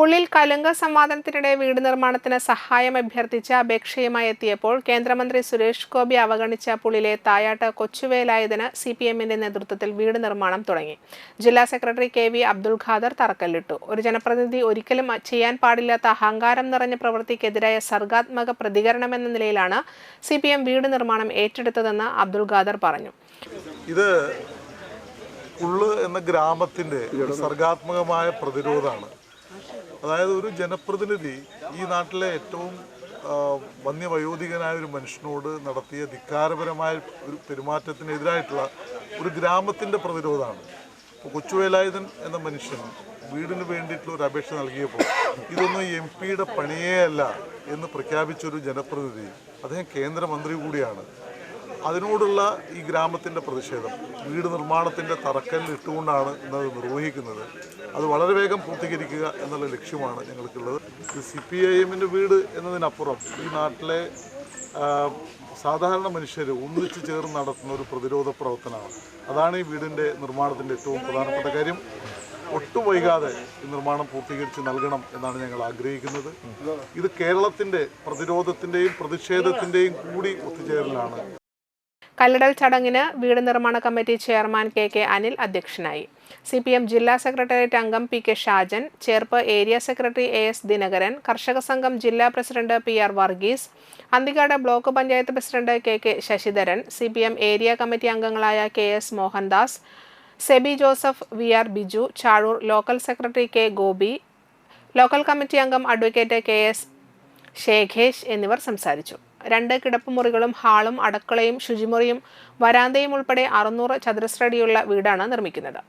പുള്ളിൽ കലുങ്ക സംവാദനത്തിനിടെ വീട് നിർമ്മാണത്തിന് സഹായം അഭ്യർത്ഥിച്ച അപേക്ഷയുമായി എത്തിയപ്പോൾ കേന്ദ്രമന്ത്രി സുരേഷ് ഗോപി അവഗണിച്ച പുള്ളിലെ തായാട്ട് കൊച്ചുവേലായതിന് സി പി എമ്മിന്റെ നേതൃത്വത്തിൽ വീട് നിർമ്മാണം തുടങ്ങി. ജില്ലാ secretary K V Abdul Khader തറക്കല്ലിട്ടു. ഒരു ജനപ്രതിനിധി ഒരിക്കലും ചെയ്യാൻ പാടില്ലാത്ത അഹങ്കാരം നിറഞ്ഞ പ്രവൃത്തിക്കെതിരായ സർഗാത്മക പ്രതികരണമെന്ന നിലയിലാണ് സി പി എം വീട് നിർമ്മാണം ഏറ്റെടുത്തതെന്ന് അബ്ദുൾ ഖാദർ പറഞ്ഞു. ഇത് ഉള്ളു എന്ന ഗ്രാമത്തിന്റെ സർഗാത്മകമായ പ്രതിരോധമാണ്. അതായത് ഒരു ജനപ്രതിനിധി ഈ നാട്ടിലെ ഏറ്റവും വന്യവയോധികനായ ഒരു മനുഷ്യനോട് നടത്തിയ ധിക്കാരപരമായ ഒരു പെരുമാറ്റത്തിനെതിരായിട്ടുള്ള ഒരു ഗ്രാമത്തിന്റെ പ്രതിരോധമാണ്. ഇപ്പോൾ കൊച്ചുവേലായുധൻ എന്ന മനുഷ്യൻ വീടിന് വേണ്ടിയിട്ടുള്ള ഒരു അപേക്ഷ നൽകിയപ്പോൾ ഇതൊന്നും എം പിയുടെ പണിയേ അല്ല എന്ന് പ്രഖ്യാപിച്ചൊരു ജനപ്രതിനിധി അദ്ദേഹം കേന്ദ്രമന്ത്രി കൂടിയാണ്. അതിനോടുള്ള ഈ ഗ്രാമത്തിന്റെ പ്രതിഷേധം വീട് നിർമ്മാണത്തിന്റെ തറക്കല്ലിട്ടുകൊണ്ടാണ് ഇന്നത് നിർവഹിക്കുന്നത്. അത് വളരെ വേഗം പൂർത്തീകരിക്കുക എന്നുള്ള ലക്ഷ്യമാണ് ഞങ്ങൾക്കുള്ളത്. സി പി ഐ എമ്മിന്റെ വീട് എന്നതിനപ്പുറം ഈ നാട്ടിലെ സാധാരണ മനുഷ്യർ ഒന്നിച്ചു ചേർന്ന് നടത്തുന്ന ഒരു പ്രതിരോധ പ്രവർത്തനമാണ്. അതാണ് ഈ വീടിന്റെ നിർമ്മാണത്തിന്റെ ഏറ്റവും പ്രധാനപ്പെട്ട കാര്യം. ഒട്ടും വൈകാതെ ഈ നിർമ്മാണം പൂർത്തീകരിച്ച് നൽകണം എന്നാണ് ഞങ്ങൾ ആഗ്രഹിക്കുന്നത്. ഇത് കേരളത്തിന്റെ പ്രതിരോധത്തിന്റെയും പ്രതിഷേധത്തിന്റെയും കൂടി ഒത്തുചേരലാണ്. കല്ലിടൽ ചടങ്ങിന് വീട് നിർമ്മാണ committee chairman K K Anil അധ്യക്ഷനായി. സി പി എം ജില്ലാ സെക്രട്ടേറിയറ്റ് അംഗം P K Shajan Cherpu area secretary A S Dinakaran കർഷക സംഘം ജില്ലാ president P R Varghese Anthikad block panchayat president K K Sasidharan C P M area committee അംഗങ്ങളായ K S Mohandas Sebi Joseph V R Biju Chazhoor local secretary K Gopi local committee അംഗം advocate K S Shekhesh എന്നിവർ സംസാരിച്ചു. രണ്ട് കിടപ്പുമുറികളും ഹാളും അടുക്കളയും ശുചിമുറിയും വരാന്തയും ഉൾപ്പെടെ അറുന്നൂറ് ചതുരശ്രടിയുള്ള വീടാണ് നിർമ്മിക്കുന്നത്.